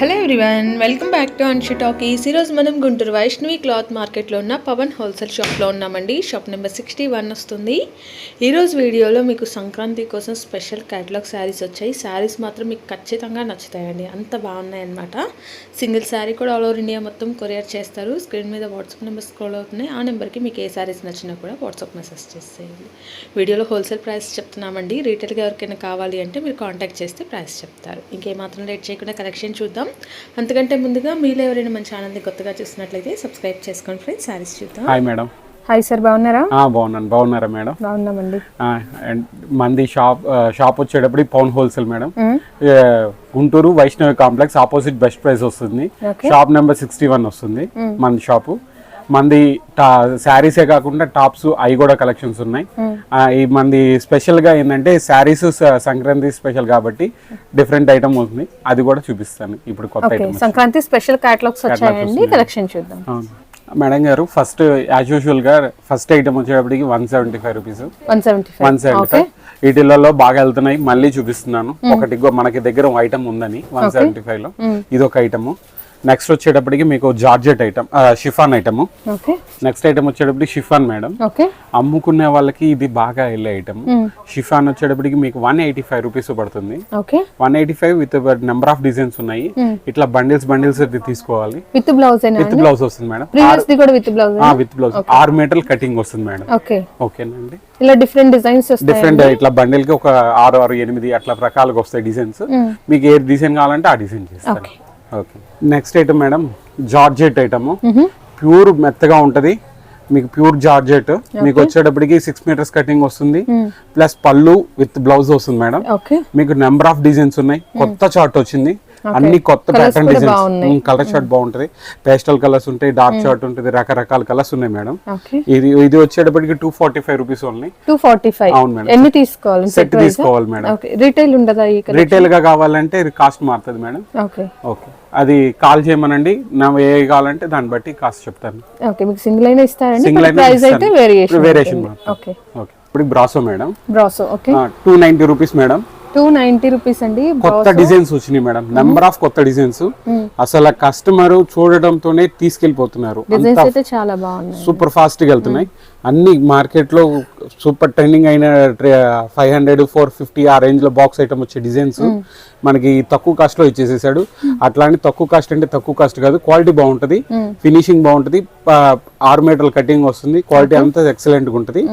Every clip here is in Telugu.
Hello everyone welcome back to Anshi talkies ఈరోజు మనం గుంటూరు వైష్ణవి క్లాత్ మార్కెట్లో ఉన్న పవన్ హోల్సేల్ షాప్లో ఉన్నామండి. షాప్ నెంబర్ సిక్స్టీ వన్ వస్తుంది. ఈరోజు వీడియోలో మీకు సంక్రాంతి కోసం స్పెషల్ క్యాటలాగ్ శారీస్ వచ్చాయి. శారీస్ మాత్రం మీకు ఖచ్చితంగా నచ్చుతాయండి. అంత బాగున్నాయి అనమాట సింగిల్ శారీ కూడా ఆల్ ఓవర్ ఇండియా మొత్తం కొరియర్ చేస్తారు. స్క్రీన్ మీద వాట్సాప్ నెంబర్ స్క్రోల్ అవుతున్నాయి. ఆ నెంబర్కి మీకు ఏ శారీస్ నచ్చినా కూడా వాట్సాప్ మెసేజ్ చేసేయండి. వీడియోలో హోల్సేల్ ప్రైస్ చెప్తున్నామండి. రీటైల్గా ఎవరికైనా కావాలి అంటే మీరు కాంటాక్ట్ చేస్తే ప్రైస్ చెప్తారు. ఇంకేమాత్రం లేట్ చేయకుండా కలెక్షన్ చూద్దాం. అంతకంటే ముందుగా మీరు ఎవరైనా మన ఛానల్ని కొత్తగా చూస్తున్నట్లయితే సబ్స్క్రైబ్ చేసుకోండి ఫ్రెండ్స్. శారీస్ చూద్దాం. Hi madam. హాయ్ సార్ బాగున్నారా? ఆ, బాగున్నాను. బాగున్నారా మేడం? బాగున్నామండి. మంది షాప్ షాప్ వచ్చేటప్పుడు pawn wholesale madam. Guntur Vaishnavi complex opposite best price వస్తుంది. షాప్ నెంబర్ సిక్స్టీ వన్ వస్తుంది మంది షాపు. మంది శారీసే కాకుండా టాప్స్ అవి కూడా కలెక్షన్స్ ఉన్నాయి. ఆ, ఈ మంది స్పెషల్గా ఏంటంటే శారీస్ సంక్రాంతి స్పెషల్ కాబట్టి డిఫరెంట్ ఐటమ్ ఉంది. అది కూడా చూపిస్తాను. ఇప్పుడు కొత్త సంక్రాంతి స్పెషల్ క్యాటలాగ్స్ వచ్చాయండి. కలెక్షన్ చూద్దాం. మేడం గారు ఫస్ట్ యాజ్ యూజువల్గా ఫస్ట్ ఐటమ్ వచ్చేటప్పటికి one seventy five rupees. One seventy five. వీటిలలో బాగా వెళ్తున్నాయి. మళ్ళీ చూపిస్తున్నాను. ఒకటి ఇగో మనకి దగ్గర ఐటమ్ ఉందని వన్ సెవెంటీ ఫైవ్లో ఇది ఒక ఐటమ్. నెక్స్ట్ వచ్చేటప్పటికి మీకు georgette item chiffon item next item వచ్చేటప్పటికి షిఫాన్ మేడం. ఓకే. అమ్ముకునే వాళ్ళకి ఇది బాగా వెళ్ళే ఐటమ్ షిఫాన్ వచ్చేటప్పటికి మీకు వన్ ఎయిటీ ఫైవ్ రూపీస్ పడుతుంది one eighty five with number of designs ఉన్నాయి. ఇట్లా బండిల్స్ బండిల్స్ తీసుకోవాలి. విత్ బ్లౌజ్ విత్ బ్లౌజ్ వస్తుంది మేడం. విత్ బ్లౌజ్ ఆరు మీటర్లు కటింగ్ వస్తుంది మేడం. ఓకే. ఓకేనండి. ఇలా డిఫరెంట్ డిజైన్స్ డిఫరెంట్ ఇట్లా బండిల్కి ఒక ఆరు ఆరు ఎనిమిది అట్లా రకాలుగా వస్తాయి డిజైన్స్ మీకు ఏ డిజైన్ కావాలంటే ఆ డిజైన్ చేస్తాను. Next item madam georgette item pure మెత్తగా ఉంటది. మీకు ప్యూర్ జార్జెట్ మీకు వచ్చేటప్పటికి సిక్స్ మీటర్స్ కటింగ్ వస్తుంది. ప్లస్ పళ్ళు విత్ బ్లౌజ్ వస్తుంది మేడం ఓకే మీకు నెంబర్ ఆఫ్ డిజైన్స్ ఉన్నాయి. కొత్త చార్ట్ వచ్చింది. అన్ని కొత్త ప్యాటర్న్ డిజైన్స్. కలర్ చార్ట్ బాగుంటది. పేస్టల్ కలర్స్ ఉంటాయి డార్క్ చార్ట్ ఉంటుంది రకరకాల కలర్స్ ఉన్నాయి మేడం ఇది ఇది వచ్చేటప్పటికి two forty five rupees only two forty five అవును మేడం. ఎన్ని తీసుకోవాలి? సెట్ తీసుకోవాలి మేడం ఓకే రీటైల్ ఉండదా రీటైల్గా కావాలంటే ఇది కాస్ట్ మారుతుంది మేడం ఓకే ఓకే అది కాల్ చేయమనండి. నా ఏ కావాలంటే దాన్ని బట్టి కాస్ట్ చెప్తాను. ఓకే మీకు సింగిల్ అయినా ఇస్తారండి సింగిల్ అయినా ప్రైస్ అయితే ఇస్తాను. Variation variation okay. ఓకే. ఇప్పుడు Brasso madam. Brasso okay. Two ninety rupees madam. Two ninety rupees అండి కొత్త డిజైన్స్ వచ్చినాయి మేడం. నెంబర్ ఆఫ్ కొత్త డిజైన్స్. అసలు కస్టమర్ చూడడంతోనే తీసుకెళ్ళిపోతున్నారు డిజైన్స్ అయితే చాలా బాగున్నాయి. సూపర్ ఫాస్ట్గా వెళ్తున్నాయి. అన్ని మార్కెట్లో సూపర్ ట్రెండింగ్ అయిన ఫైవ్ హండ్రెడ్ ఫోర్ ఫిఫ్టీ ఆ రేంజ్లో బాక్స్ ఐటమ్ వచ్చే డిజైన్స్. మనకి తక్కువ కాస్ట్లో ఇచ్చేసేసాడు. అట్లాంటి తక్కువ కాస్ట్ అంటే తక్కువ కాస్ట్ కాదు. క్వాలిటీ బాగుంటది. ఫినిషింగ్ బాగుంటది. ఆరు మీటర్ల కటింగ్ వస్తుంది. క్వాలిటీ అంతా ఎక్సలెంట్గా ఉంటది.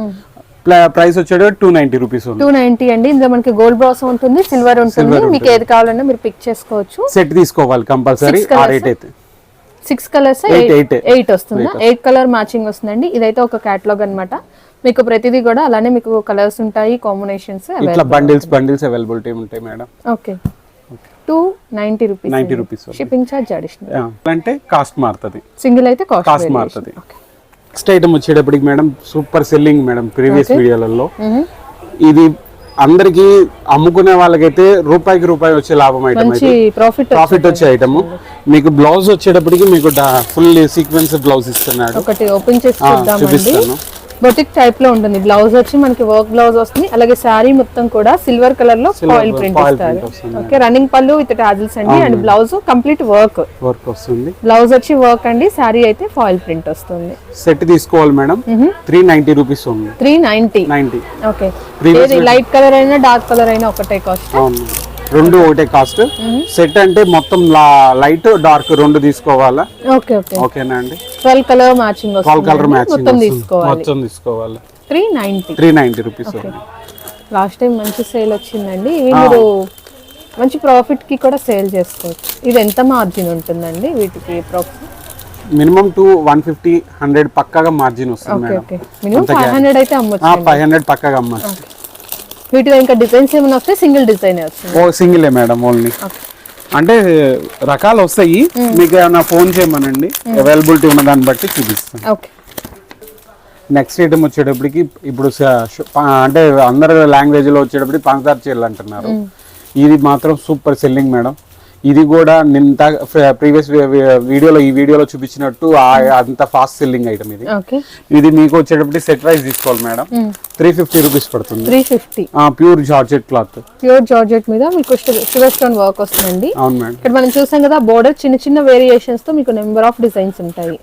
ప్రైస్ వచ్చేది two ninety rupees two ninety అండి. ఇందులో మనకి గోల్డ్ బ్రాస్ ఉంటుంది సిల్వర్ ఉంటుంది. మీకు ఏది కావాలన్నా మీరు పిక్ చేసుకోవచ్చు. సెట్ తీసుకోవాలి కంపల్సరీ. ఆ? రేట్ అయితే సిక్స్ కలర్స్. ఎయిట్ వస్తుందా? ఎయిట్ కలర్ మ్యాచింగ్ వస్తుందండి. ఇదైతే ఒక క్యాటలాగ్ అన్నమాట. మీకు ప్రతిదీ కూడా అలానే మీకు కలర్స్ ఉంటాయి కాంబినేషన్స్ ఇట్లా బండిల్స్ బండిల్స్ అవైలబిలిటీ ఉంటాయి madam okay two ninety rupees ninety rupees shipping charge additional అంటే కాస్ట్ మారుతుంది. సింగిల్ అయితే కాస్ట్ మారుతుంది. నెక్స్ట్ ఐటమ్ వచ్చేటప్పటికి madam super selling madam previous వీడియోలలో. ఇది అందరికి అమ్ముకునే వాళ్ళకైతే రూపాయికి రూపాయి వచ్చే లాభం ఐటమ్ ప్రాఫిట్ ప్రాఫిట్ వచ్చే ఐటమ్ మీకు బ్లౌజ్ వచ్చేటప్పటికి మీకు ఫుల్ సీక్వెన్స్ బ్లౌజ్ ఇస్తున్నాడు. చూపిస్తాను. బొటిక్ టైప్లో ఉంటుంది. బ్లౌజ్ వచ్చి మనకి వర్క్ బ్లౌజ్ వస్తుంది. అలాగే శారీ మొత్తం కూడా సిల్వర్ కలర్లో ఫాయిల్ ప్రింట్ ఇస్తారు. ఓకే రన్నింగ్ పళ్ళు విత్ టాజిల్స్ అండి and blouse complete work work వస్తుంది. బ్లౌజ్ వచ్చి వర్క్ అండి శారీ అయితే ఫాయిల్ ప్రింట్ వస్తుంది. సెట్ తీసుకోవాలి మేడం. త్రీ నైన్టీ రూపీస్ ఉంది. Three ninety ninety okay light colour అయినా డార్క్ కలర్ అయినా ఒకటే కాస్ట్ అవును. రెండు ఒకటే కాస్ట్. సెట్ అంటే మొత్తం లైట్ డార్క్ రెండు తీసుకోవాలా? Okay okay. ఓకేనా అండి? Twelve colour matching call colour matching మొత్తం తీసుకోవాలి. Three ninety three ninety rupees last time మంచి సేల్ వచ్చిందండి. ఇవి మీరు మంచి ప్రాఫిట్కి కూడా సేల్ చేసుకోవచ్చు. ఇది ఎంత మార్జిన్ ఉంటుందండి వీటికి profit minimum to one fifty hundred పక్కాగా మార్జిన్ వస్తుంది మేడం. ఫైవ్ హండ్రెడ్ అయితే అమ్మొచ్చు ఫైవ్ హండ్రెడ్ పక్కాగా అమ్మచ్చు. వీటిలో ఇంకా డిజైన్స్ ఏమైనా వస్తే సింగిల్ డిజైన్ వస్తుంది. ఓ సింగిలే మేడం ఓన్లీ. అంటే రకాలు వస్తాయి. మీకు ఏమైనా ఫోన్ చేయమనండి. అవైలబిలిటీ ఉన్న దాన్ని బట్టి చూపిస్తాను ఓకే. నెక్స్ట్ ఐటమ్ వచ్చేటప్పటికి ఇప్పుడు అంటే అందరు లాంగ్వేజ్లో వచ్చేటప్పటికి పంచదార చీరలు అంటున్నారు. ఇది మాత్రం సూపర్ సెల్లింగ్ మేడం. ఇది కూడా నింత ప్రీవియస్ వీడియోలో ఈ వీడియోలో చూపించినట్టు ఆ- అంత ఫాస్ట్ సెల్లింగ్ ఐటమ్ ఇది. ఓకే. ఇది మీకు వచ్చేటప్పుడు సెట్ వైజ్ తీసుకోవాలి మేడం. త్రీ ఫిఫ్టీ రూపీస్ పడుతుంది. Three fifty pure georgette cloth pure georgette మీద మీకు షుగర్ స్టోన్ వర్క్ వస్తుందండి. అవును మేడం. ఇక్కడ మనం చూసాం కదా బోర్డర్ చిన్న చిన్న వేరియేషన్స్తో మీకు నెంబర్ ఆఫ్ డిజైన్స్ ఉంటాయి.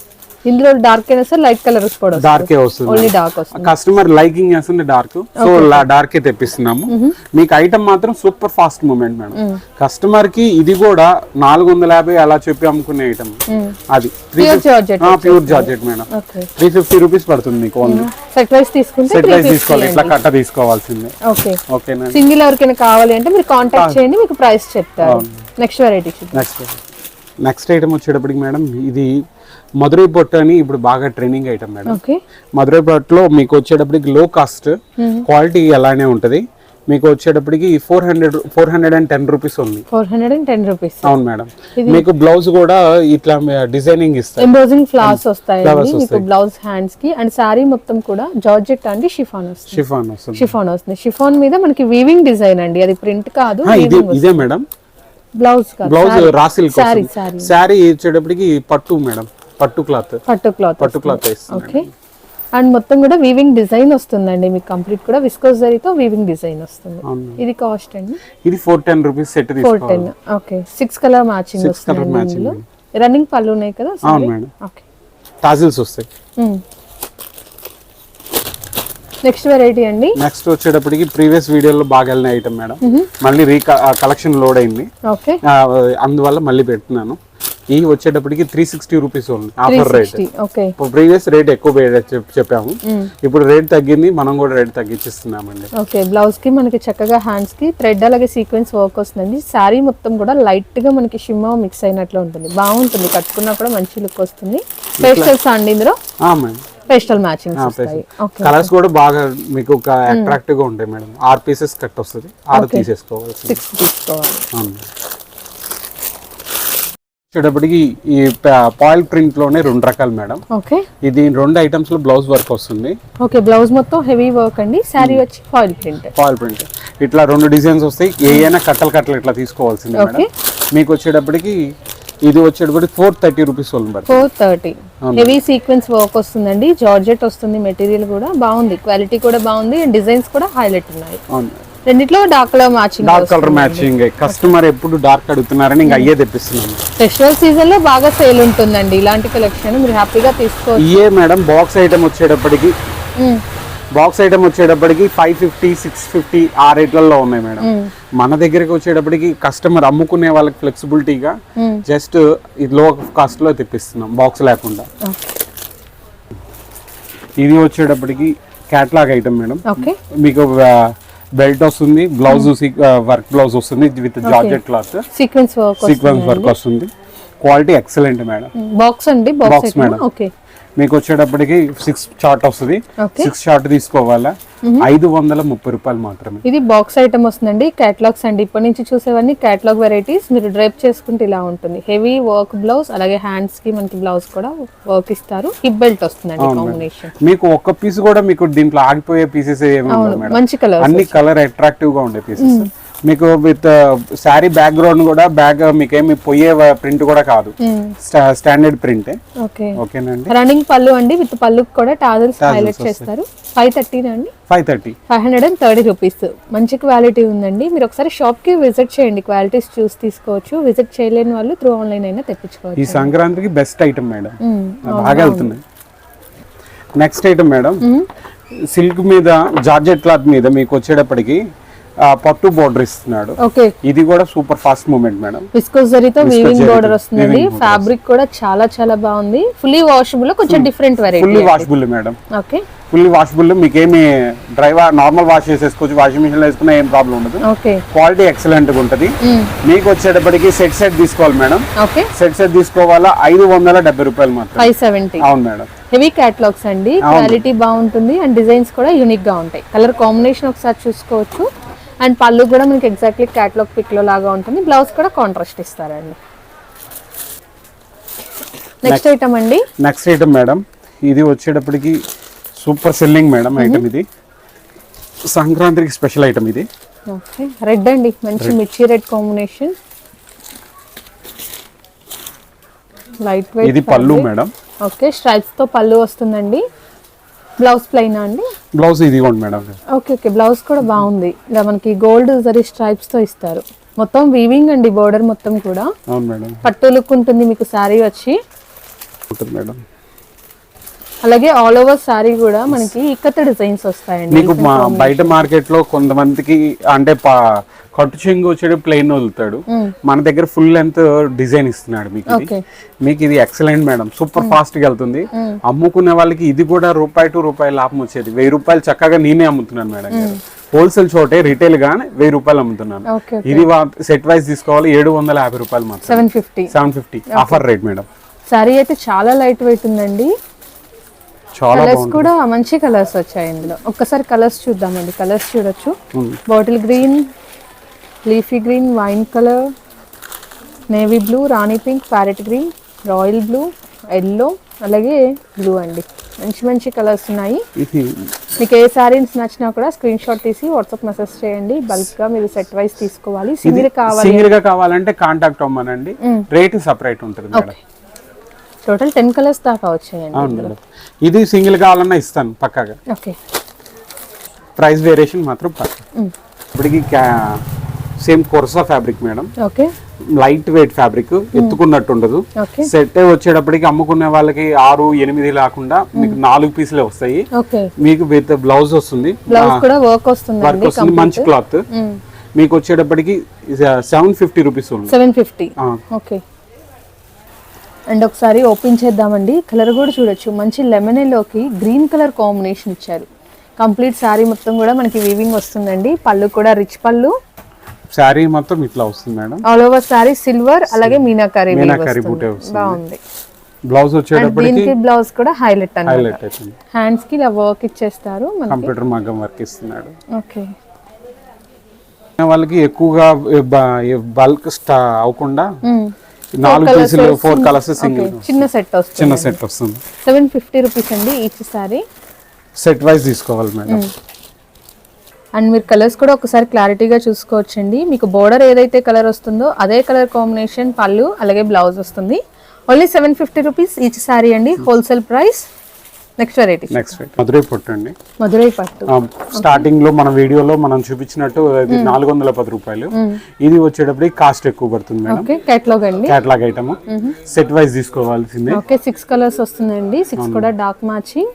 ఇందులో డార్క్ అయినా సరే లైట్ కూడా డార్కే వస్తుంది. ఓన్లీ డార్క్ వస్తుంది. కస్టమర్ లైకింగ్ చేస్తుంది డార్క్ సో డార్కే తెప్పిస్తున్నాము. మీకు ఐటమ్ మాత్రం సూపర్ ఫాస్ట్ మూమెంట్ మేడం కస్టమర్కి ఇది కూడా నాలుగు వందల యాభై అలా చెప్పి అమ్ముకునే ఐటమ్ అది. Pure georgette madam three fifty rupees పడుతుంది మీకు ఓన్లీ సెట్ వైస్ తీసుకుంటే సెట్ తీసుకోవాలి. ఇట్లా కట్ట తీసుకోవాల్సిందే. ఓకే ఓకేనా సింగిల్ ఎవరికైనా కావాలి అంటే మీరు కాంటాక్ట్ చేయండి మీకు ప్రైస్ చెప్తారు. Next variety next next item వచ్చేటప్పటికి మేడం ఇది మధురై పొట్టు అని ఇప్పుడు బాగా trending item madam. Okay Madurai పొట్టులో మీకు వచ్చేటప్పటికి లో కాస్ట్ క్వాలిటీ అలానే ఉంటది. మీకు వచ్చేటప్పటికి four hundred four hundred and ten rupees ఉంది. Four hundred and ten rupees అవును మేడం. మీకు బ్లౌజ్ కూడా ఇట్లా డిజైనింగ్ ఇస్తారు ఎంబోజింగ్ ఫ్లవర్స్ వస్తాయండి. మీకు బ్లౌజ్ హ్యాండ్స్కి అండ్ శారీ మొత్తం కూడా జార్జెట్ అండి షిఫాన్ వస్తుంది. షిఫాన్ వస్తుంది. షిఫాన్ వస్తుంది. షిఫాన్ మీద మనకి వీవింగ్ డిజైన్ అండి. అది ప్రింట్ కాదు ఇదే మేడం. బ్లౌజ్ బ్లౌజ్ రాసిల్ శారీ వచ్చేటప్పటికి పట్టు మేడం పట్టు క్లాత్. పట్టు క్లాత్ పట్టు క్లాత్ ఓకే. అండ్ మొత్తం కూడా వీవింగ్ డిజైన్ వస్తుందండి మీకు కంప్లీట్ కూడా. విస్కోస్ జరీతో వీవింగ్ డిజైన్ వస్తుంది. ఇది కాస్ట్ అండి? ఇది four ten rupees set four ten okay six colour matching వస్తుంది రన్నింగ్ పళ్ళు ఉన్నాయి కదా అవును మేడం. ఓకే టాజిల్స్ వస్తాయి. నెక్స్ట్ వెరైటీ అండి. నెక్స్ట్ వచ్చేటప్పటికి ప్రీవియస్ వీడియోలో బాగా వెళ్ళిన ఐటమ్ మేడం. మళ్ళీ రీ కలెక్షన్ లోడ్ అయింది. అందువల్ల మళ్ళీ పెడుతున్నాను. ఈ వచ్చేటప్పటికి త్రీ సిక్స్టీ రూపీస్ ఉంది ఆఫర్ రేట్ ప్రీవియస్ రేట్ ఎక్కువ చెప్పాము. ఇప్పుడు రేట్ తగ్గింది మనం కూడా రేట్ తగ్గించిస్తున్నామండి. ఓకే బ్లౌజ్కి మనకి చక్కగా హ్యాండ్స్కి థ్రెడ్ అలాగే సీక్వెన్స్ వర్క్ వస్తుందండి. శారీ మొత్తం కూడా లైట్గా మనకి షిమ్మా మిక్స్ అయినట్లు ఉంటుంది. బాగుంటుంది కట్టుకున్నా కూడా మంచి లుక్ వస్తుంది. పేస్టల్స్ అండి ఇందులో? పేస్టల్ మ్యాచింగ్ కలర్స్ కూడా బాగా మీకు ఒక అట్రాక్టివ్గా ఉంటాయి మేడం. ఆరు పీసెస్ కట్ వస్తుంది. ఆరు తీసేసుకోవాల్సింది. సిక్స్ తీసుకోవాలి. వచ్చేటప్పటికి ఈ పాయిల్ ప్రింట్లోనే రెండు రకాలు మేడం. ఓకే ఇది రెండు ఐటమ్స్లో బ్లౌజ్ వర్క్ వస్తుంది. ఓకే బ్లౌజ్ మొత్తం హెవీ వర్క్ అండి. శారీ వచ్చి ఫాయిల్ ప్రింట్ పాయిల్ ప్రింట్ ఇట్లా రెండు డిజైన్స్ వస్తాయి. ఏ అయినా కట్టలు కట్టలు ఇట్లా తీసుకోవాల్సింది మేడం. మీకు వచ్చేటప్పటికి ఇది వచ్చేటప్పటికి four thirty rupees four thirty heavy sequence work వస్తుందండి. జార్జెట్ వస్తుంది మెటీరియల్ కూడా బాగుంది. క్వాలిటీ కూడా బాగుంది. అండ్ డిజైన్స్ కూడా హైలైట్ ఉన్నాయి. రెండిట్లో dark colour matching dark colour matching customer ఎప్పుడు డార్క్ అడుగుతున్నారని ఇంకా అయ్యే తెప్పిస్తున్నాను. ఫెస్టివల్ సీజన్లో బాగా సేల్ ఉంటుందండి. ఇలాంటి కలెక్షన్ మీరు హ్యాపీగా తీసుకోవచ్చు. ఇయే మేడం బాక్స్ ఐటమ్ వచ్చేటప్పటికి బాక్స్ ఐటమ్ వచ్చేటప్పటికి ఫైవ్ ఫిఫ్టీ సిక్స్ ఫిఫ్టీ ఆ రేట్లలో ఉన్నాయి మేడం. మన దగ్గరికి వచ్చేటప్పటికి కస్టమర్ అమ్ముకునే వాళ్ళకి ఫ్లెక్సిబిలిటీగా జస్ట్ ఇది లో కాస్ట్లో తెప్పిస్తున్నాం బాక్స్ లేకుండా. ఇది వచ్చేటప్పటికి క్యాట్లాగ్ ఐటమ్ మేడం. మీకు బెల్ట్ వస్తుంది బ్లౌజ్ వర్క్ బ్లౌజ్ వస్తుంది with georgette cloth. Sequence work sequence work వస్తుంది. Quality excellent madam. బాక్స్ అండి బాక్స్ madam. ఓకే. మీకు వచ్చేటప్పటికి సిక్స్ చార్ట్ వస్తుంది. సిక్స్ చార్ట్ తీసుకోవాలా? ఐదు వందల ముప్పై రూపాయలు మాత్రమే. ఇది బాక్స్ ఐటమ్ వస్తుందండి. క్యాటలాగ్స్ అండి. ఇప్పటి నుంచి చూసేవన్నీ క్యాటలాగ్ వెరైటీస్ మీరు డ్రైప్ చేసుకుంటే ఇలా ఉంటుంది. హెవీ వర్క్ బ్లౌజ్ అలాగే హ్యాండ్స్కి మనకి బ్లౌజ్ కూడా వర్క్ ఇస్తారు. హిప్ బెల్ట్ వస్తుందండి కాంబినేషన్ మీకు ఒక్క పీస్ కూడా మీకు దీంట్లో ఆగిపోయే పీసెస్ ఏమి మంచి కలర్ అన్ని కలర్ అట్రాక్టివ్గా ఉండే పీసెస్ మీకు విత్ శారీ బ్యాక్గ్రౌండ్ కూడా బ్యాగ్ మీకేమి పోయే ప్రింట్ కూడా కాదు. స్టాండర్డ్ ప్రింట్ ఓకే ఓకేనండి. రన్నింగ్ పళ్ళు అండి విత్ పళ్ళుకి కూడా టాజల్స్ హైలైట్ చేస్తారు. ఫైవ్ థర్టీ అండి? Five thirty five hundred and thirty rupees మంచి క్వాలిటీ ఉందండి. మీరు ఒకసారి షాప్కి విజిట్ చేయండి. క్వాలిటీస్ చూసి తీసుకోవచ్చు. విజిట్ చేయలేని వాళ్ళు త్రూ ఆన్లైన్ అయినా ఈ తెప్పించుకోవచ్చు సంక్రాంతికి బెస్ట్ ఐటమ్ మేడం. బాగా వెళ్తున్నాయి. నెక్స్ట్ ఐటమ్ మేడం సిల్క్ మీద జార్జెట్ క్లాత్ మీద మీకు వచ్చేటప్పటికి పట్టు బోర్డర్ ఇస్తున్నాడు. ఓకే ఇది కూడా super fast movement madam viscose జరీతో వీవింగ్ బోర్డర్ border ఫ్యాబ్రిక్ కూడా చాలా చాలా బాగుంది. ఫుల్లీ వాషబుల్ కొంచెం different variety fully washable madam okay fully washable మీకు ఏమి డ్రై నార్మల్ వాష్ చేసేసుకోవచ్చు వాషింగ్ మిషన్లో వేసుకున్నా ఏం ప్రాబ్లం ఉండదు. ఓకే క్వాలిటీ ఎక్సలెంట్గా ఉంటది. మీకు వచ్చేటప్పటికి సెట్ సెట్ తీసుకోవాలి మేడం ఓకే సెట్ సెట్ తీసుకోవాలా? ఐదు వందల డెబ్బై రూపాయలు మాత్రం ఫైవ్ సెవెంటీ అవును మేడం హెవీ క్యాటలాగ్స్ అండి. క్వాలిటీ బాగుంటుంది అండ్ డిజైన్స్ కూడా యూనిక్గా ఉంటాయి. కలర్ కాంబినేషన్ ఒకసారి చూసుకోవచ్చు. అండ్ పళ్ళు కూడా మనకి ఎగ్జాక్ట్లీ క్యాటలాగ్ పిక్లో లాగా ఉంటుంది. బ్లౌజ్ కూడా కాంట్రాస్ట్ ఇస్తారండి. నెక్స్ట్ ఐటమ్ అండి. నెక్స్ట్ ఐటమ్ మేడం ఇది వచ్చేటప్పటికి సూపర్ సెల్లింగ్ మేడం ఐటమ్ ఇది. సంక్రాంతికి స్పెషల్ ఐటమ్ ఇది. ఓకే రెడ్ అండి. మంచి మిర్చి రెడ్ కాంబినేషన్ లైట్ వెయిట్ ఇది పళ్ళు మేడం ఓకే స్ట్రైప్స్తో పళ్ళు వస్తుందండి. బ్లౌజ్ ప్లెయిన్ అండి. బ్లౌజ్ ఇదిగోండి మేడం. Okay okay. బ్లౌజ్ కూడా బాగుంది. ఇలా మనకి గోల్డ్ జరీ స్ట్రైప్స్తో ఇస్తారు. మొత్తం వీవింగ్ అండి బోర్డర్ మొత్తం కూడా. అవును మేడం. పట్టు లుక్ ఉంటుంది మీకు శారీ వచ్చి. ఉంటుంది మేడం. అలాగే ఆల్ ఓవర్ శారీ కూడా మనకి ఇక్కత డిజైన్స్ వస్తాయండి మీకు బయట మార్కెట్లో కొంతమందికి అంటే కట్టు చెంగు వచ్చేది ప్లెయిన్ వదులుతాడు. మన దగ్గర ఫుల్ లెంత్ డిజైన్ ఇస్తున్నాడు మీకు ఇది. మీకు ఇది ఎక్సలెంట్ మేడం సూపర్ ఫాస్ట్గా వెళ్తుంది. అమ్ముకునే వాళ్ళకి ఇది కూడా రూపాయి టు రూపాయి లాభం వచ్చేది. వెయ్యి రూపాయలు చక్కగా నేనే అమ్ముతున్నాను మేడం హోల్సేల్ చోటే రిటైల్ గానే వెయ్యి రూపాయలు అమ్ముతున్నాను. ఇది సెట్ వైజ్ తీసుకోవాలి ఏడు వందల యాభై రూపాయలు మాత్రం seven fifty seven fifty offer rate madam sari అయితే చాలా లైట్ వెయిట్ ఉందండి. చాలా కలర్స్ కూడా మంచి కలర్స్ వచ్చాయి ఇందులో. ఒక్కసారి కలర్స్ చూద్దామండి. కలర్స్ చూడొచ్చు. Bottle green leafy green wine colour navy blue రాణి pink parrot green royal blue yellow అలాగే బ్లూ అండి. మంచి మంచి కలర్స్ ఉన్నాయి. మీకు ఏ శారీస్ నచ్చినా కూడా స్క్రీన్ షాట్ తీసి వాట్సాప్ మెసేజ్ చేయండి. బల్క్గా మీరు సెట్ వైస్ తీసుకోవాలి. సింగిల్ కావాలి. సింగిల్గా కావాలంటే కాంటాక్ట్ అవ్వమనండి రేట్ సపరేట్ ఉంటుంది మేడం. టోటల్ టెన్ కలర్స్ దాకా వచ్చాయండి అవును మేడం. ఇది సింగిల్ కావాలన్నా ఇస్తాను పక్కాగా. ఓకే ప్రైస్ వేరియేషన్ మాత్రం పక్క. ఇప్పటికి same కొరసా fabric madam. Okay. Light weight fabric ఎత్తుకున్నట్టు ఉండదు సెట్ వచ్చేటప్పటికి అమ్ముకునే వాళ్ళకి ఆరు ఎనిమిది లేకుండా మీకు నాలుగు పీసులే వస్తాయి. ఓకే. మీకు విత్ బ్లౌజ్ వస్తుంది. బ్లౌజ్ కూడా వర్క్ వస్తుంది మంచి క్లాత్. మీకు వచ్చేటప్పటికి seven fifty rupees seven fifty. Okay. And ఒకసారి ఓపెన్ చేద్దామండి. కలర్ కూడా చూడొచ్చు. మంచి లెమనీలోకి గ్రీన్ కలర్ కాంబినేషన్ ఇచ్చారు. కంప్లీట్ శారీ మొత్తం కూడా మనకి వీవింగ్ వస్తుందండి. పళ్ళు కూడా రిచ్ పళ్ళు. శారీ మొత్తం ఇట్లా వస్తుంది madam. All over sari silver అలాగే మీనాకారి మీనాకారి. బూటే వస్తుంది. బాగుంది. బ్లౌజ్ వచ్చేటప్పటికి బ్లౌజ్ కూడా హైలైట్ హైలైట్ అవుతుంది హ్యాండ్స్కి ఇలా వర్క్ ఇచ్చేస్తారు మనకి. కంప్యూటర్ మగ్గం వర్క్ ఇస్తున్నాడు. ఓకే వాళ్ళకి ఎక్కువగా బల్క్ స్టా అవ్వకుండా నాలుగు పీసులు ఫోర్ కలర్స్ సింగిల్ చిన్న సెట్ వస్తుంది. చిన్న సెట్ వస్తుంది. సెవెన్ ఫిఫ్టీ రూపీస్ అండి ఈచ్ సారీ సెట్ వైజ్ తీసుకోవాలి మేడం. అండ్ మీరు కలర్స్ కూడా ఒకసారి క్లారిటీగా చూసుకోవచ్చండి. మీకు బోర్డర్ ఏదైతే కలర్ వస్తుందో అదే కలర్ కాంబినేషన్ పళ్ళు అలాగే బ్లౌజ్ వస్తుంది. Only seven fifty rupees each sari అండి. Wholesale price. Next variety next Madurai పొట్టు అండి. మధురై పట్టు. స్టార్టింగ్లో మన వీడియోలో మనం చూపించినట్టు అది నాలుగు వందల పది రూపాయలు. ఇది వచ్చేటప్పటికి కాస్ట్ ఎక్కువ పడుతుంది మేడం. ఓకే కేటలాగ్ అండి. క్యాట్లాగ్ ఐటమ్ సెట్ వైజ్ తీసుకోవాల్సిందే. ఓకే సిక్స్ కలర్స్ వస్తుందండి. సిక్స్ కూడా డార్క్ మ్యాచింగ్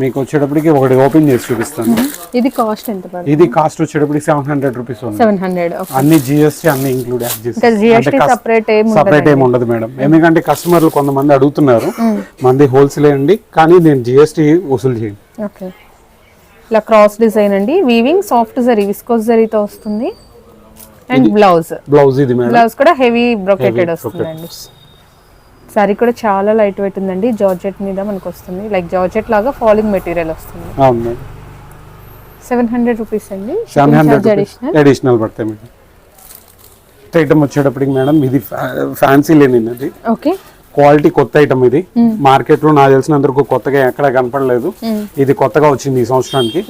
మీకు వచ్చేటప్పటికి ఒకటి ఓపెన్ చేసి చూపిస్తాను. ఇది కాస్ట్ ఎంత పడుతుంది? ఇది కాస్ట్ వచ్చేటప్పటికి సెవెన్ హండ్రెడ్ రూపీస్ ఉంది. సెవెన్ హండ్రెడ్ అన్ని జిఎస్టీ అన్ని ఇంక్లూడ్ ఇంకా జిఎస్టీ సపరేట్ ఏం సపరేట్ ఏమి ఉండదు మేడం. ఎందుకంటే కస్టమర్లు కొంతమంది అడుగుతున్నారు. మంది హోల్సేల్ అండి. కానీ నేను జిఎస్టీ వసూలు చేయను. ఓకే ఇలా క్రాస్ డిజైన్ అండి. వీవింగ్ సాఫ్ట్ జరీ విస్కోస్ జరీతో వస్తుంది. అండ్ బ్లౌజ్ బ్లౌజ్ ఇది మేడం. బ్లౌజ్ కూడా హెవీ బ్రొకెటెడ్ వస్తుందండి. సారీ కూడా చాలా లైట్ వెయిట్ ఉందండి. జార్జెట్ మీద మనకు వస్తుంది. లైక్ జార్జెట్ లాగా ఫాలింగ్ మెటీరియల్ వస్తుంది. అవును సెవెన్ హండ్రెడ్ రూపీస్ అండి. సెవెన్ హండ్రెడ్ అడిషనల్ పడతాయి మేడం. ఐటమ్ వచ్చేటప్పటికి మేడం ఇది ఫ్యాన్సీ లేని అది. ఓకే క్వాలిటీ కొత్త ఐటమ్ ఇది. మార్కెట్లో నాకు తెలిసినందుకు కొత్తగా ఎక్కడ కనపడలేదు. ఇది కొత్తగా వచ్చింది ఈ సంవత్సరానికి.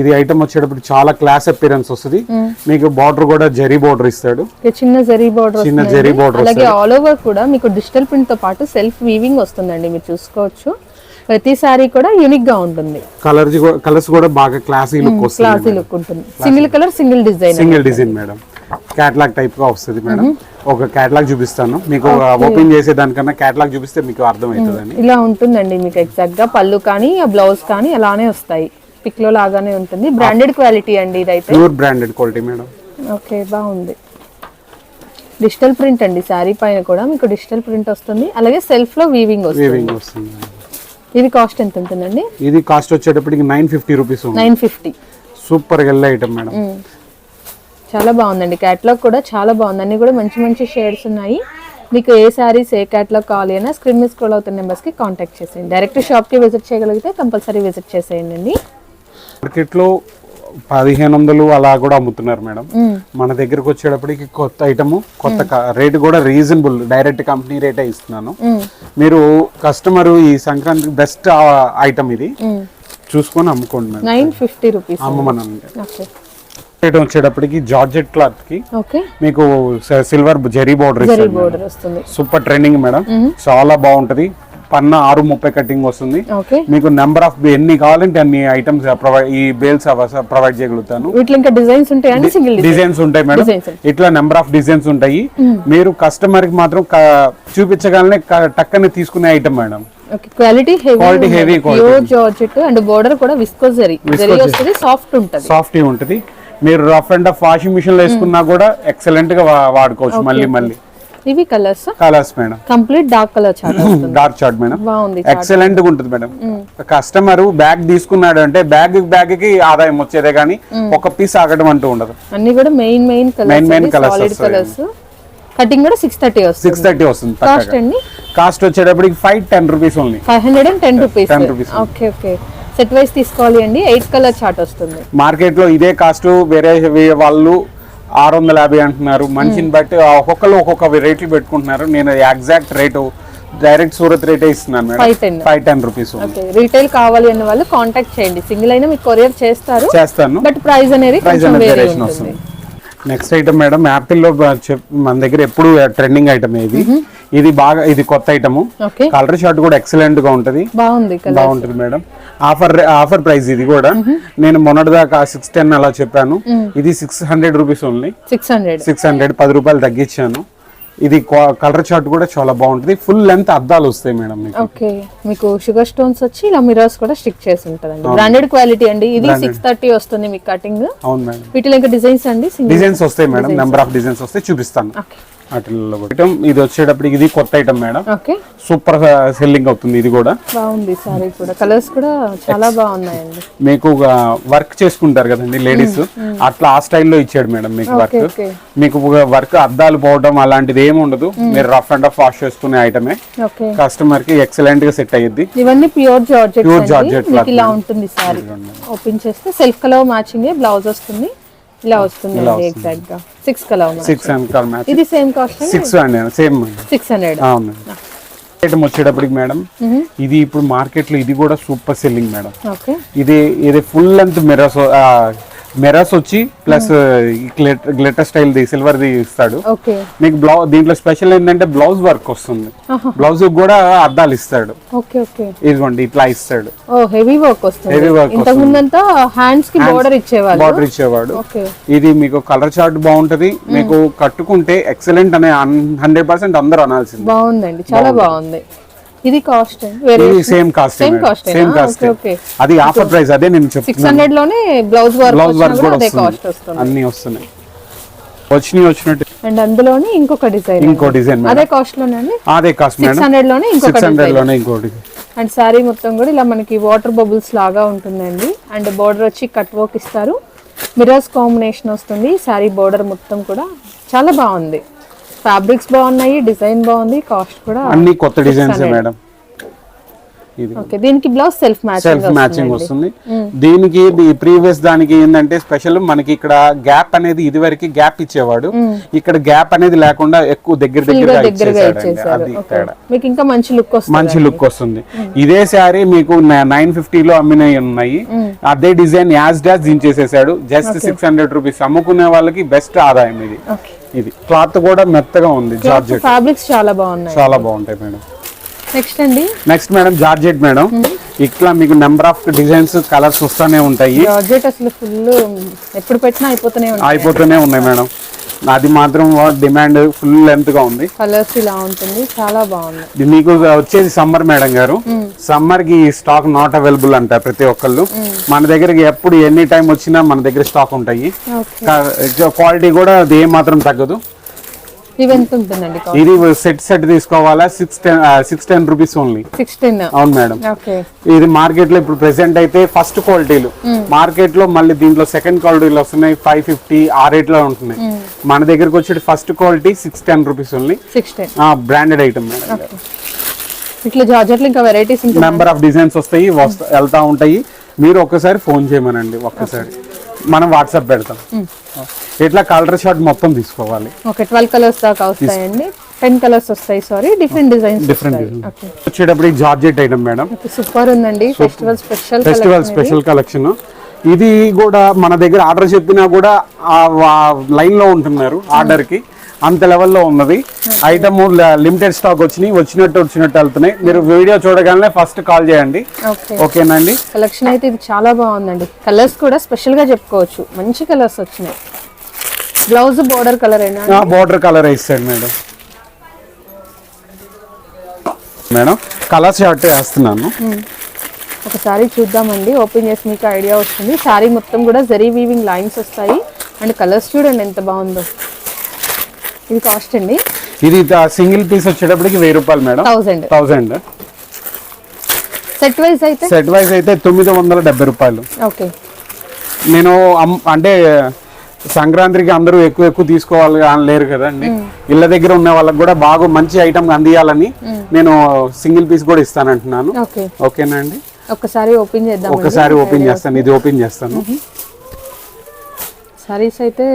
ఇది ఐటమ్ వచ్చేటప్పుడు చాలా క్లాస్ అపిరెన్స్ వస్తుంది. మీకు బార్డర్ కూడా జరీ బార్డర్ ఇస్తాడు. చిన్న జరీ బార్డర్ చిన్న జరీ బార్డర్ అలాగే ఆల్ ఓవర్ కూడా మీకు డిజిటల్ ప్రింట్తో పాటు సెల్ఫ్ వీవింగ్ వస్తుందండి మీరు చూసుకోవచ్చు. ప్రతి సారీ కూడా యూనిక్గా ఉంటుంది. కలర్ కలర్స్ కూడా బాగా క్లాసీ లుక్ వస్తుంది క్లాసీ లుక్ ఉంటుంది. Single colour single design single design madam. Catalogue టైప్గా వస్తుంది మేడం. ఒక క్యాట్లాగ్ చూపిస్తాను. మీకు ఓపెన్ చేసే దానికన్నా క్యాట్లాగ్ చూపిస్తే మీకు అర్థమవుతుందని. ఇలా ఉంటుందండి మీకు ఎగ్జాక్ట్గా. పళ్ళు కానీ ఆ బ్లౌజ్ కానీ అలానే వస్తాయి. పిక్లో లాగానే ఉంటుంది. బ్రాండెడ్ క్వాలిటీ అండి ఇదైతే. Pure branded quality madam okay బాగుంది. డిజిటల్ ప్రింట్ అండి. శారీ పైన కూడా మీకు డిజిటల్ ప్రింట్ వస్తుంది. అలాగే సెల్ఫ్లో వీవింగ్ వస్తుంది. వీవింగ్ వస్తుంది ఇది కాస్ట్ ఎంత ఉంటుందండి? ఇది కాస్ట్ వచ్చేటప్పటికి nine fifty rupees nine fifty సూపర్గా ఐటమ్ మేడం చాలా బాగుందండి. క్యాట్లాగ్ కూడా చాలా బాగుంది. అన్ని కూడా మంచి మంచి షేడ్స్ ఉన్నాయి. మీకు ఏ శారీస్ ఏ క్యాట్లాగ్ కావాలి అయినా స్క్రీన్ మీద స్క్రోల్ అవుతున్న నెంబర్స్కి కాంటాక్ట్ చేసేయండి. డైరెక్ట్ షాప్కి విజిట్ చేయగలిగితే కంపల్సరీ విజిట్ చేసేయండి అండి మార్కెట్లో పదిహేను వందలు అలా కూడా అమ్ముతున్నారు మేడం. మన దగ్గరకు వచ్చేటప్పటికి కొత్త ఐటమ్ కొత్త రేట్ కూడా రీజనబుల్ డైరెక్ట్ కంపెనీ రేటే ఇస్తున్నాను. మీరు కస్టమర్ ఈ సంక్రాంతికి బెస్ట్ ఐటమ్ ఇది. చూసుకొని అమ్ముకోండి మేడం. నైన్ ఫిఫ్టీ రూపీస్ అమ్మమనండి. ఐటమ్ వచ్చేటప్పటికి జార్జెట్ క్లాత్కి మీకు silver zari border super trending madam చాలా బాగుంటది. పన్న ఆరు ముప్పై కటింగ్ వస్తుంది. మీకు నెంబర్ ఆఫ్ ఎన్ని కావాలంటే అన్ని ఐటమ్స్ ప్రొవైడ్ ఈ బేల్స్ ప్రొవైడ్ చేయగలుగుతాను. ఇంకా డిజైన్స్ డిజైన్ డిజైన్స్ ఉంటాయి మేడం ఉంటాయి. ఇట్లా నెంబర్ ఆఫ్ డిజైన్స్ ఉంటాయి. మీరు కస్టమర్కి మాత్రం చూపించగానే టక్కని తీసుకునే item madam quality heavy. Pure georgette and border కూడా సాఫ్ట్ ఉంటది. సాఫ్ట్ ఉంటది. మీరు రఫ్ అండ్ రఫ్ వాషింగ్ మిషన్లో వేసుకున్నా కూడా ఎక్సలెంట్గా వాడుకోవచ్చు మళ్ళీ మళ్ళీ. ఇవి colours colours madam complete dark colour chart dark chart madam బాగుంది ఎక్సలెంట్గా ఉంటుంది మేడం కస్టమర్ బ్యాగ్ తీసుకున్నాడు అంటే బ్యాగ్ బ్యాగ్కి ఆదాయం వచ్చేదే కానీ ఒక పీస్ ఆగడం అంటూ ఉండదు. అన్ని కూడా main main colours colours solid వస్తాయి. కలర్స్ కటింగ్ కూడా సిక్స్ థర్టీ వస్తుంది. సిక్స్ థర్టీ వస్తుంది కాస్ట్ అండి? కాస్ట్ వచ్చేటప్పటికి five ten rupees only five hundred and ten rupees 10 rupees. Okay okay set wise తీసుకోవాలి అండి. ఎయిట్ కలర్ చార్ట్ వస్తుంది. మార్కెట్లో ఇదే కాస్ట్ వేరే వాళ్ళు ఆరు వందల యాభై అంటున్నారు. మనిషిని బట్టి ఒక్కొక్కరు ఒక్కొక్క రేట్లు పెట్టుకుంటున్నారు. నేను ఎగ్జాక్ట్ రేటు డైరెక్ట్ సూరత్ రేటే ఇస్తున్నాను madam. 510. Five ten rupees retail కావాలి అన్న వాళ్ళు కాంటాక్ట్ చేయండి. సింగిల్ అయినా మీకు కొరియర్ చేస్తారు. చేస్తాను. బట్ ప్రైస్ అనేది ప్రైస్ అనేది వేరియేషన్ వస్తుంది. నెక్స్ట్ ఐటమ్ మేడం యాపిల్లో బ- చెప్- మన దగ్గర ఎప్పుడు ట్రెండింగ్ ఐటమ్ ఇది. ఇది బాగా ఇది కొత్త ఐటమ్. కలర్ షార్ట్ కూడా ఎక్సలెంట్గా ఉంటది బాగుంటుంది మేడం. ఆఫర్ ఆఫర్ ప్రైస్ ఇది కూడా. నేను మొన్నటిదాకా సిక్స్ టెన్ అలా చెప్పాను. ఇది six hundred rupees only. Six hundred. Six hundred పది రూపాయలు తగ్గించాను. ఇది కలర్ చార్ట్ కూడా చాలా బాగుంటుంది. ఫుల్ లెంత్ అద్దాలు వస్తాయి మేడం మీకు. ఓకే. మీకు షుగర్ స్టోన్స్ వచ్చి ఇలా మిరర్స్ కూడా స్టిక్ చేసి ఉంటుందండి బ్రాండెడ్ క్వాలిటీ అండి. ఇది సిక్స్ థర్టీ వస్తుంది మీకు కటింగ్ అవును మేడం. వీటిలో ఇంకా డిజైన్స్ అండి డిజైన్స్ వస్తాయి మేడం. నెంబర్ ఆఫ్ డిజైన్స్ వస్తాయి చూపిస్తాను. ఓకే. వాటిల్లో ఐటమ్ ఇది వచ్చేటప్పటికి ఇది కొత్త item madam okay super selling అవుతుంది ఇది కూడా. బాగుంది సారీ కూడా. కలర్స్ కూడా చాలా బాగున్నాయండి. మీకు వర్క్ చేసుకుంటారు కదండి లేడీస్ అట్లా ఆ స్టైల్లో ఇచ్చాడు మేడం మీకు వర్క్ మీకు వర్క్ అద్దాలు పోవడం అలాంటిది ఏమి ఉండదు. మీరు రఫ్ అండ్ రఫ్ వాష్ చేసుకునే ఐటమే కస్టమర్కి ఎక్సలెంట్గా సెట్ అయ్యిద్ది ఇవన్నీ ప్యూర్ జార్జెట్ మీకు cloth ఇలా ఉంటుంది సారీ ఓపెన్ చేస్తే సెల్ఫ్ కలర్ మ్యాచింగ్ బ్లౌజ్ వస్తుంది. ఇలా వస్తుంది. ఎగ్జాక్ట్గా six colour six and match ఇది సేమ్ కాస్ట్ సిక్స్ అండి సేమ్ సిక్స్ హండ్రెడ్ అవును ఐటమ్ వచ్చేటప్పటికి మేడం ఇది ఇప్పుడు మార్కెట్లో ఇది కూడా సూపర్ సెల్లింగ్ మేడం ఇది ఇది ఫుల్ లెంత్ మిరర్స్ మిరర్స్ వచ్చి ప్లస్ గ్లిటర్ స్టైల్ ది సిల్వర్ ది ఇస్తాడు. మీకు బ్లౌజ్ దీంట్లో స్పెషల్ ఏంటంటే బ్లౌజ్ వర్క్ వస్తుంది. బ్లౌజ్ కూడా అద్దాలు ఇస్తాడు. ఇదిగోండి ఇట్లా ఇస్తాడు. హెవీ వర్క్ వస్తుంది. ముందంతా హ్యాండ్స్కి బోర్డర్ బార్డర్ ఇచ్చేవాడు. ఓకే. ఇది మీకు కలర్ చార్ట్ బాగుంటది. మీకు కట్టుకుంటే ఎక్సలెంట్ అనే హండ్రెడ్ పర్సెంట్ అందరూ అనాల్సింది. బాగుందండి. చాలా బాగుంది. ఇది కాస్ట్ వేరే ఇది same cost same cost same cost అది ఆఫర్ ప్రైస్ అదే నేను చెప్తున్నాను. హండ్రెడ్లోనే బ్లౌజ్ వర్క్ బ్లౌజ్ వర్క్ కూడా వస్తుంది. అన్ని వస్తున్నాయి. వచ్చినాయి వచ్చినట్టు. అండ్ అందులోనే ఇంకొక డిజైన్ ఇంకో డిజైన్ అదే కాస్ట్లోనే అండి? అదే కాస్ట్ సిక్స్ మేడం హండ్రెడ్లోనే ఇంకొక సిక్స్ హండ్రెడ్ డిజైన్లోనే ఇంకోటి అండ్ శారీ మొత్తం కూడా ఇలా మనకి వాటర్ బబుల్స్ లాగా ఉంటుందండి. అండ్ బోర్డర్ వచ్చి కట్ వర్క్ ఇస్తారు. మిరర్స్ కాంబినేషన్ వస్తుంది. శారీ బోర్డర్ మొత్తం కూడా చాలా బాగుంది. ఫ్యాబ్రిక్స్ బాగున్నాయి డిజైన్ బాగుంది కాస్ట్ కూడా అన్ని కొత్త డిజైన్స్ మేడం. ఇది. ఓకే దీనికి blouse self matching self matching వస్తుంది. దీనికి ప్రీవియస్ దానికి ఏంటంటే స్పెషల్ మనకి ఇక్కడ గ్యాప్ అనేది ఇది వరకు గ్యాప్ ఇచ్చేవాడు. ఇక్కడ గ్యాప్ అనేది లేకుండా ఎక్కువ దగ్గర ఇచ్చేసారు అది తేడా. మీకు ఇంకా మంచి లుక్ వస్తుంది మంచి లుక్ వస్తుంది. ఇదే శారీ మీకు నైన్లో అమ్మినవి ఉన్నాయి. అదే డిజైన్ యాజ్ డాష్ దించేసేసాడు జస్ట్ సిక్స్ హండ్రెడ్ రూపీస్ అమ్ముకునే వాళ్ళకి బెస్ట్ ఆదాయం ఇది. ఓకే. ఇది. క్లాత్ కూడా మెత్తగా ఉంది జార్జెట్. ఫ్యాబ్రిక్స్ చాలా బాగున్నాయి. చాలా బాగుంటాయి మేడం. నెక్స్ట్ అండి. Next madam georgette madam. ఇట్లా మీకు నెంబర్ ఆఫ్ డిజైన్స్ కలర్స్ వస్తానే ఉంటాయి. జార్జెట్ అసలు ఫుల్ ఎప్పుడు పెట్టినా అయిపోతూనే ఉంటాయి. అయిపోతూనే ఉన్నాయి మేడం. అది మాత్రం డిమాండ్ ఫుల్ లెంత్గా ఉంది. కలర్స్ ఇలా ఉంటుంది. చాలా బాగుంది. మీకు వచ్చేది సమ్మర్ మేడం గారు. సమ్మర్కి స్టాక్ నాట్ అవైలబుల్ అంట ప్రతి ఒక్కళ్ళు. మన దగ్గరకి ఎప్పుడు ఎనీ టైం వచ్చినా మన దగ్గర స్టాక్ ఉంటాయి. క్వాలిటీ కూడా అది ఏ మాత్రం తగ్గదు. ఇవి ఎంత ఉంటుందండి ఇది సెట్ సెట్ తీసుకోవాలా? Six ten six ten rupees only sixteen అవును మేడం. ఇది మార్కెట్లో ఇప్పుడు ప్రెసెంట్ అయితే ఫస్ట్ క్వాలిటీలు మార్కెట్లో మళ్ళీ దీంట్లో సెకండ్ క్వాలిటీలు వస్తున్నాయి. ఫైవ్ ఫిఫ్టీ ఆ రేట్లో ఉంటున్నాయి. మన దగ్గరకు వచ్చేటి first quality six ten rupees only sixteen branded item madam. ఇట్లా జార్జెట్లో ఇంకా వెరైటీస్ నెంబర్ ఆఫ్ డిజైన్స్ వస్తాయి వస్త- వెళ్తా ఉంటాయి. మీరు ఒక్కసారి ఫోన్ చేయమనండి ఒక్కసారి. మనం వాట్సాప్ పెడతాం. ఇట్లా కలర్ షార్ట్ మొత్తం తీసుకోవాలి. ఓకే ట్వెల్వ్ కలర్స్ దాకా వస్తాయండి. టెన్ కలర్స్ వస్తాయి సారీ డిఫరెంట్ డిజైన్స్ డిఫరెంట్ వచ్చేటప్పుడు జార్జెట్ ఐటమ్ మేడం సూపర్ ఉందండి. Festival special festival special collection ఇది. కూడా మన దగ్గర ఆర్డర్ చెప్పినా కూడా లైన్లో ఉంటున్నారు ఆర్డర్కి అంత లెవెల్లో ఉన్నది. ఐటమ్ లిమిటెడ్ స్టాక్ వచ్చినాయి వచ్చినట్టు వచ్చినట్టు వెళ్తున్నాయి. మీరు వీడియో చూడగానే ఫస్ట్ కాల్ చేయండి. ఓకే. ఓకేనండి కలెక్షన్ అయితే ఇది చాలా బాగుందండి. కలర్స్ కూడా స్పెషల్గా చెప్పుకోవచ్చు. మంచి కలర్స్ వచ్చినాయి. బ్లౌజ్ బోర్డర్ కలర్ అయినా బార్డర్ కలర్ ఇస్తాడు మేడం. మేడం కలర్ షార్ట్ వేస్తున్నాను. ఒకసారి చూద్దామండి. ఓపెన్ చేసి మీకు ఐడియా వస్తుంది. శారీ మొత్తం కూడా జరీ వీవింగ్ లైన్స్ వస్తాయి. అండ్ కలర్స్ చూడండి ఎంత బాగుందో. ఇది కాస్ట్ అండి. ఇది సింగిల్ పీస్ వచ్చేటప్పటికి వెయ్యి రూపాయలు madam. Thousand thousand set wise అయితే? సెట్ వైజ్ అయితే తొమ్మిది వందల డెబ్బై రూపాయలు. ఓకే. నేను అంటే సంక్రాంతికి అందరూ ఎక్కువ ఎక్కువ తీసుకోవాలి అని లేరు కదండి. ఇళ్ళ దగ్గర ఉన్న వాళ్ళకి కూడా బాగా మంచి ఐటమ్ అందియాలని నేను సింగిల్ పీస్ కూడా ఇస్తానంటున్నాను. ఓకే. ఓకేనండి? ఒకసారి ఓపెన్ చేద్దాం ఒకసారి ఓపెన్ చేస్తాను. ఇది ఓపెన్ చేస్తాను. సారీస్ అయితే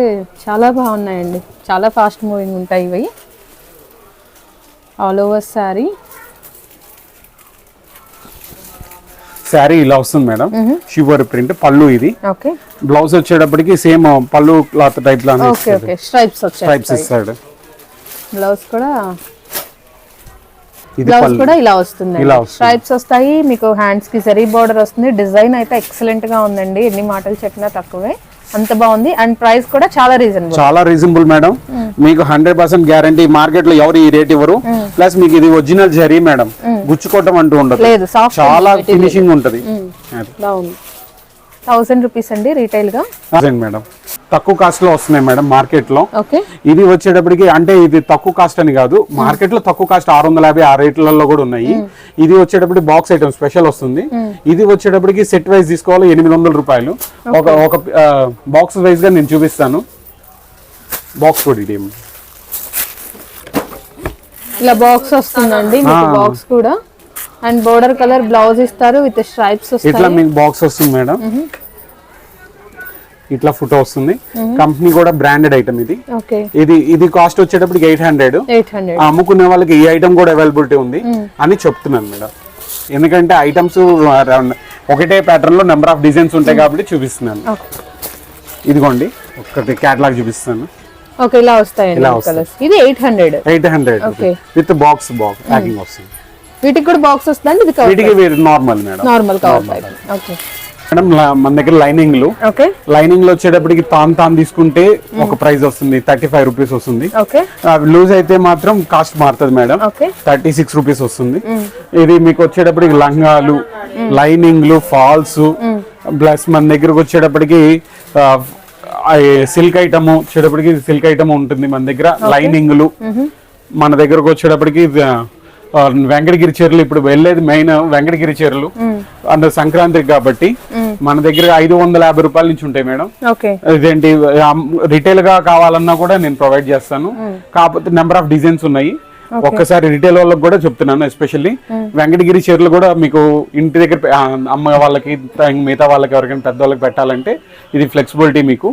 చాలా బాగున్నాయండి. చాలా ఫాస్ట్ మూవింగ్ ఉంటాయి ఇవి. ఆల్ ఓవర్ శారీ శారీ ఇలా వస్తుంది మేడం. షివర్ ప్రింట్ పళ్ళు ఇది. ఓకే బ్లౌజ్ వచ్చేటప్పటికి సేమ్ పళ్ళు క్లాత్ టైప్లో ఓకే ఓకే స్ట్రైప్స్ వచ్చాయి టైప్స్ ఇస్తాడు. బ్లౌజ్ కూడా బ్లౌజ్ కూడా ఇలా వస్తుంది. స్ట్రైప్స్ వస్తాయి. మీకు హ్యాండ్స్కి జరీ బార్డర్ వస్తుంది. డిజైన్ అయితే ఎక్సలెంట్గా ఉందండి. ఎన్ని మాటలు చెప్పినా తక్కువే. అంత బాగుంది. అండ్ ప్రైస్ కూడా చాలా రీజనబుల్ చాలా రీజనబుల్ మేడం మీకు హండ్రెడ్ పర్సెంట్ గ్యారంటీ మార్కెట్లో ఎవరు ఈ రేట్ ఇవ్వరు. ప్లస్ మీకు ఇది ఒరిజినల్ జరీ మేడం గుచ్చుకోవటం అంటూ ఉండదు. చాలా ఫినిషింగ్ ఉంటది. అది. బాగుంది. థౌసండ్ రూపీస్ అండి రీటైల్గా మేడం. తక్కువ కాస్ట్లో వస్తున్నాయి మేడం మార్కెట్లో ఇది వచ్చేటప్పటికి అంటే ఇది తక్కువ కాస్ట్ అని కాదు మార్కెట్లో తక్కువ కాస్ట్ ఆరు వందల యాభై ఆ రేట్లలో కూడా ఉన్నాయి. ఇది వచ్చేటప్పటికి బాక్స్ ఐటమ్ స్పెషల్ వస్తుంది. ఇది వచ్చేటప్పటికి సెట్ వైజ్ తీసుకోవాలి ఎనిమిది వందల రూపాయలు ఒక ఒక బాక్స్ వైజ్గా నేను చూపిస్తాను. బాక్స్ కూడా ఇది ఇలా బాక్స్ వస్తుందండి మీకు బాక్స్ కూడా. అండ్ బోర్డర్ కలర్ బ్లౌజ్ ఇస్తారు విత్ స్ట్రైప్స్ ఇట్లా వస్తాయి మీకు బాక్స్ వస్తుంది మేడం. ఇట్లా ఫోటో వస్తుంది. కంపెనీ కూడా బ్రాండెడ్ ఐటమ్ ఇది. ఓకే. ఇది ఇది కాస్ట్ వచ్చేటప్పటికి ఎయిట్ హండ్రెడ్. అమ్ముకునే వాళ్ళకి ఈ ఐటమ్ కూడా అవైలబిలిటీ ఉంది అని చెప్తున్నాను మేడం. ఎందుకంటే ఐటమ్స్ ఒకటే ప్యాటర్న్లో నెంబర్ ఆఫ్ డిజైన్స్ ఉంటాయి కాబట్టి చూపిస్తున్నాను. ఓకే. ఇదిగోండి ఒకటి క్యాటలాగ్ చూపిస్తాను. ఓకే ఇలా కలర్స్ ఇది eight hundred. Eight hundred. With box box packing వస్తుంది. వీటికి కూడా బాక్స్ వస్తుందండి? ఇది వీటికి normal madam. Normal cover okay madam ల- మన దగ్గర లైనింగ్లు ఓకే లైనింగ్లో వచ్చేటప్పటికి తాన్ తాన్ తీసుకుంటే ఒక ప్రైస్ వస్తుంది థర్టీ ఫైవ్ రూపీస్ వస్తుంది ఓకే లూజ్ అయితే మాత్రం కాస్ట్ మారుతుంది madam. Okay thirty six rupees వస్తుంది ఇది మీకు వచ్చేటప్పటికి లంగాలు లైనింగ్లు ఫాల్స్ ప్లస్ మన దగ్గరకు వచ్చేటప్పటికి సిల్క్ ఐటమ్ వచ్చేటప్పటికి సిల్క్ ఐటమ్ ఉంటుంది మన దగ్గర. లైనింగ్లు మన దగ్గరకు వచ్చేటప్పటికి వెంకటగిరి చీరలు ఇప్పుడు వెళ్ళేది మెయిన్ వెంకటగిరి చీరలు. అంత సంక్రాంతికి కాబట్టి మన దగ్గర ఐదు వందల యాభై రూపాయల నుంచి ఉంటాయి మేడం. ఇదేంటి రిటైల్గా కావాలన్నా కూడా నేను ప్రొవైడ్ చేస్తాను. కాకపోతే నెంబర్ ఆఫ్ డిజైన్స్ ఉన్నాయి. ఒక్కసారి రిటైల్ వాళ్ళకి కూడా చెప్తున్నాను ఎస్పెషల్లీ వెంకటగిరి చీరలు కూడా మీకు ఇంటి దగ్గర అమ్మ వాళ్ళకి మిగతా వాళ్ళకి ఎవరికైనా పెద్ద వాళ్ళకి పెట్టాలంటే ఇది ఫ్లెక్సిబిలిటీ మీకు.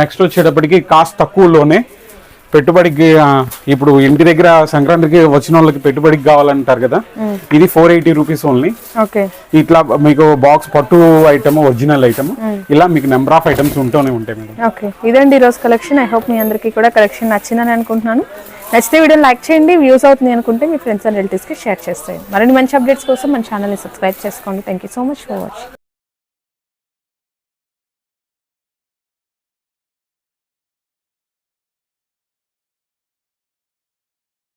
నెక్స్ట్ వచ్చేటప్పటికి కాస్ట్ తక్కువలోనే పెట్టుబడికి ఇప్పుడు ఇంటి దగ్గర సంక్రాంతికి వచ్చిన వాళ్ళకి పెట్టుబడికి కావాలంటారు కదా? ఇది four eighty rupees only okay. ఇట్లా మీకు బాక్స్ పట్టు ఐటమ్ ఒరిజినల్ ఐటమ్ ఇలా మీకు నెంబర్ ఆఫ్ ఐటమ్స్ ఉంటూనే ఉంటాయి మేడం. ఓకే. ఇదండి ఈరోజు కలెక్షన్ ఐ హోప్ మీ అందరికీ కూడా కలెక్షన్ నచ్చిందని అనుకుంటున్నాను. నచ్చితే వీడియో లైక్ చేయండి వ్యూస్ అవుతుంది అనుకుంటే మీ ఫ్రెండ్స్ అండ్ రిలేటివ్స్కి షేర్ చేస్తాయి మరిన్ని మంచి అప్డేట్స్ కోసం మన ఛానల్ని సబ్స్క్రైబ్ చేసుకోండి. Thank you so much for watching